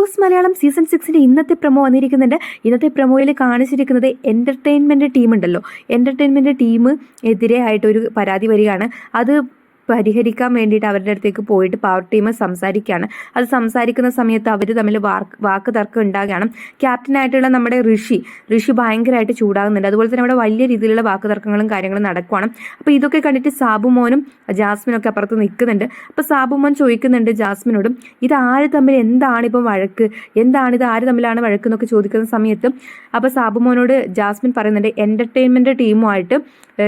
Boss Malayalam season സിക്സിന്റെ ഇന്നത്തെ promo വന്നിരിക്കുന്നുണ്ട്. ഇന്നത്തെ പ്രമോയിൽ കാണിച്ചിരിക്കുന്നത് എന്റർടൈൻമെന്റ് ടീം ഉണ്ടല്ലോ. എന്റർടൈൻമെന്റ് ടീം എതിരെ ആയിട്ടൊരു പരാതി വരികയാണ്. അത് പരിഹരിക്കാൻ വേണ്ടിയിട്ട് അവരുടെ അടുത്തേക്ക് പോയിട്ട് പവർ ടീം സംസാരിക്കുകയാണ്. അത് സംസാരിക്കുന്ന സമയത്ത് അവർ തമ്മിൽ വാക്ക് തർക്കം ഉണ്ടാകുകയാണ്. ക്യാപ്റ്റനായിട്ടുള്ള നമ്മുടെ ഋഷി ഋഷി ഭയങ്കരമായിട്ട് ചൂടാകുന്നുണ്ട്. അതുപോലെ തന്നെ അവിടെ വലിയ രീതിയിലുള്ള വാക്ക് തർക്കങ്ങളും കാര്യങ്ങളും നടക്കുവാണ്. അപ്പോൾ ഇതൊക്കെ കണ്ടിട്ട് സാബുമോനും ജാസ്മിനും ഒക്കെ അപ്പുറത്ത് നിൽക്കുന്നുണ്ട്. അപ്പോൾ സാബുമോൻ ചോദിക്കുന്നുണ്ട് ജാസ്മിനോടും ഇത് ആര് തമ്മിൽ എന്താണ് ഇപ്പം വഴക്ക്? എന്താണ് ഇത് ആര് തമ്മിലാണ് വഴക്ക് എന്നൊക്കെ ചോദിക്കുന്ന സമയത്ത് അപ്പോൾ സാബുമോനോട് ജാസ്മിൻ പറയുന്നുണ്ട് എന്റർടൈൻമെന്റ് ടീമുമായിട്ട്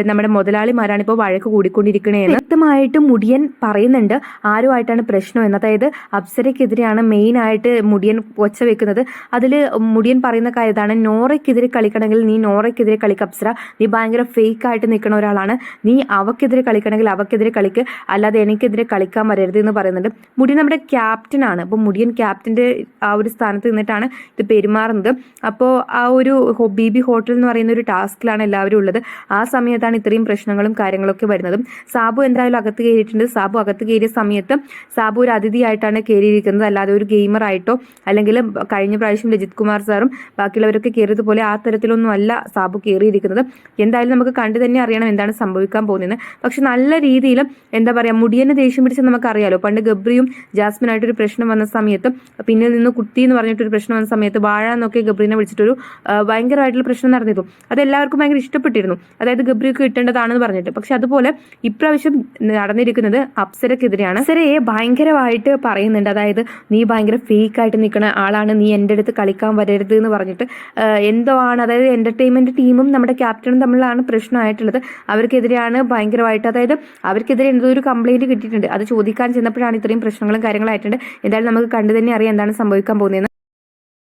നമ്മുടെ മുതലാളിമാരാണ് ഇപ്പോൾ വഴക്ക് കൂടിക്കൊണ്ടിരിക്കുന്നത് വ്യക്തമായിട്ട് മുടിയൻ പറയുന്നുണ്ട്. ആരുമായിട്ടാണ് പ്രശ്നം എന്ന്. അതായത് അപ്സരയ്ക്കെതിരെയാണ് മെയിൻ ആയിട്ട് മുടിയൻ ഒച്ച വെക്കുന്നത്. അതിൽ മുടിയൻ പറയുന്ന കാര്യം ഇതാണ്. നോറയ്ക്കെതിരെ കളിക്കണമെങ്കിൽ നീ നോറയ്ക്കെതിരെ കളിക്ക് അപ്സര. നീ ഭയങ്കര ഫേക്ക് ആയിട്ട് നിൽക്കുന്ന ഒരാളാണ്. നീ അവക്കെതിരെ കളിക്കണമെങ്കിൽ അവക്കെതിരെ കളിക്ക്. അല്ലാതെ എനിക്കെതിരെ കളിക്കാൻ വരരുത് എന്ന് പറയുന്നുണ്ട്. മുടിയൻ നമ്മുടെ ക്യാപ്റ്റൻ ആണ്. അപ്പോൾ മുടിയൻ ക്യാപ്റ്റന്റെ ആ ഒരു സ്ഥാനത്ത് നിന്നിട്ടാണ് ഇത് പെരുമാറുന്നത്. അപ്പോൾ ആ ഒരു ബി ബി ഹോട്ടൽ എന്ന് പറയുന്ന ഒരു ടാസ്കിലാണ് എല്ലാവരും ഉള്ളത്. ആ സമയത്താണ് ഇത്രയും പ്രശ്നങ്ങളും കാര്യങ്ങളൊക്കെ വരുന്നത്. സാബു എന്തായാലും അകത്ത് കയറിയിട്ടുണ്ട്. സാബു അകത്ത് കയറിയ സമയത്ത് സാബു ഒരു അതിഥിയായിട്ടാണ് കയറിയിരിക്കുന്നത്. അല്ലാതെ ഒരു ഗെയിമർ ആയിട്ടോ അല്ലെങ്കിൽ കഴിഞ്ഞ പ്രാവശ്യം രജിത് കുമാർ സാറും ബാക്കിയുള്ളവരൊക്കെ കയറിയതുപോലെ ആ തരത്തിലൊന്നും അല്ല സാബു കയറിയിരിക്കുന്നത്. എന്തായാലും നമുക്ക് കണ്ടു തന്നെ അറിയണം എന്താണ് സംഭവിക്കാൻ പോകുന്നത് പക്ഷെ നല്ല രീതിയിൽ എന്താ പറയുക മുടിയനെ ദേഷ്യം പിടിച്ച് നമുക്കറിയാലോ. പണ്ട് ഗബ്രിയും ജാസ്മിനായിട്ടൊരു പ്രശ്നം വന്ന സമയത്ത് പിന്നിൽ നിന്ന് കുത്തി എന്ന് പറഞ്ഞിട്ടൊരു പ്രശ്നം വന്ന സമയത്ത് വാഴ എന്നൊക്കെ ഗബ്രീനെ വിളിച്ചിട്ടൊരു ഭയങ്കരമായിട്ടുള്ള പ്രശ്നം നടന്നിരുന്നു. അത് എല്ലാവർക്കും ഭയങ്കര ഇഷ്ടപ്പെട്ടിരുന്നു. അതായത് ഗബ്രിയൊക്കെ കിട്ടേണ്ടതാണെന്ന് പറഞ്ഞിട്ട്. പക്ഷെ അതുപോലെ ഇപ്രാവശ്യം നടന്നിരിക്കുന്നത് അപ്സരക്കെതിരെയാണ്. അപ്സരയെ ഭയങ്കരമായിട്ട് പറയുന്നുണ്ട്. അതായത് നീ ഭയങ്കര ഫേക്ക് ആയിട്ട് നിൽക്കുന്ന ആളാണ്. നീ എന്റെ അടുത്ത് കളിക്കാൻ വരരുത് എന്ന് പറഞ്ഞിട്ട് എന്തോ ആണ്. അതായത് എന്റർടൈൻമെന്റ് ടീമും നമ്മുടെ ക്യാപ്റ്റനും തമ്മിലാണ് പ്രശ്നമായിട്ടുള്ളത്. അവർക്കെതിരെയാണ് ഭയങ്കരമായിട്ട് അതായത് അവർക്കെതിരെ എന്തോ ഒരു കംപ്ലൈന്റ് കിട്ടിയിട്ടുണ്ട്. അത് ചോദിക്കാൻ ചെന്നപ്പോഴാണ് ഇത്രയും പ്രശ്നങ്ങളും കാര്യങ്ങളായിട്ടുണ്ട് എന്തായാലും നമുക്ക് കണ്ടു തന്നെ അറിയാം എന്താണ് സംഭവിക്കാൻ പോകുന്നത്